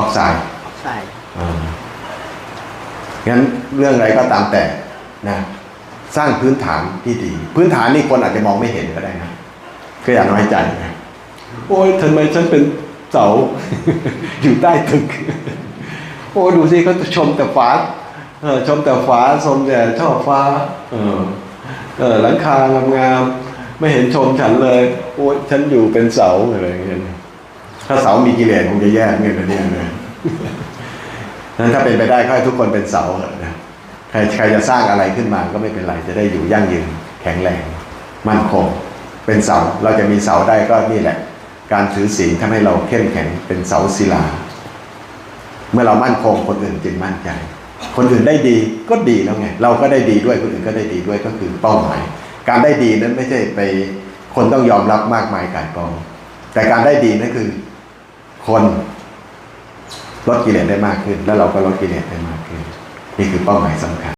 ออกไซด์ใช่อ่างั้นเรื่องอะไรก็ตามแต่นะสร้างพื้นฐานที่ดี พื้นฐานนี่คนอาจจะมองไม่เห็นก็ได้นะก็อย่าน้อยใจนะโอ้ยทำไมฉันเป็นเสาอยู่ใต้ตึก โอ้ดูสิเขาชมแต่ฟ้าเออชมแต่ฟ้าชมแต่ชอบฟ้า เออเออหลังคางามๆไม่เห็นชมฉันเลย โอ้ยฉันอยู่เป็นเสาอะไรอย่างเงี้ย ถ้าเสามีกิเลสคงจะแย่เงี้ยนะเนี่ยนะนั้นถ้าเป็นไปได้ก็ให้ทุกคนเป็นเสาเถอะนะใครใครจะสร้างอะไรขึ้นมาก็ไม่เป็นไร จะได้อยู่ยั่งยืนแข็งแรงมั่นคงเป็นเสาเราจะมีเสาได้ก็นี่แหละ การถือศีลทำให้เราเข้มแข็งเป็นเสาศิลา เมื่อเรามั่นคงคนอื่นจึงมั่นใจ คนอื่นได้ดีก็ดีแล้วไงเราก็ได้ดีด้วยคนอื่นก็ได้ดีด้วยก็คือเป้าหมาย การได้ดีนั้นไม่ใช่ไปคนต้องยอมรับมากมายกายกองแต่การได้ดีนั่นคือ คนลดกิเลสได้มากขึ้น แล้วเราก็ลดกิเลสได้มากขึ้น นี่คือเป้าหมายสำคัญ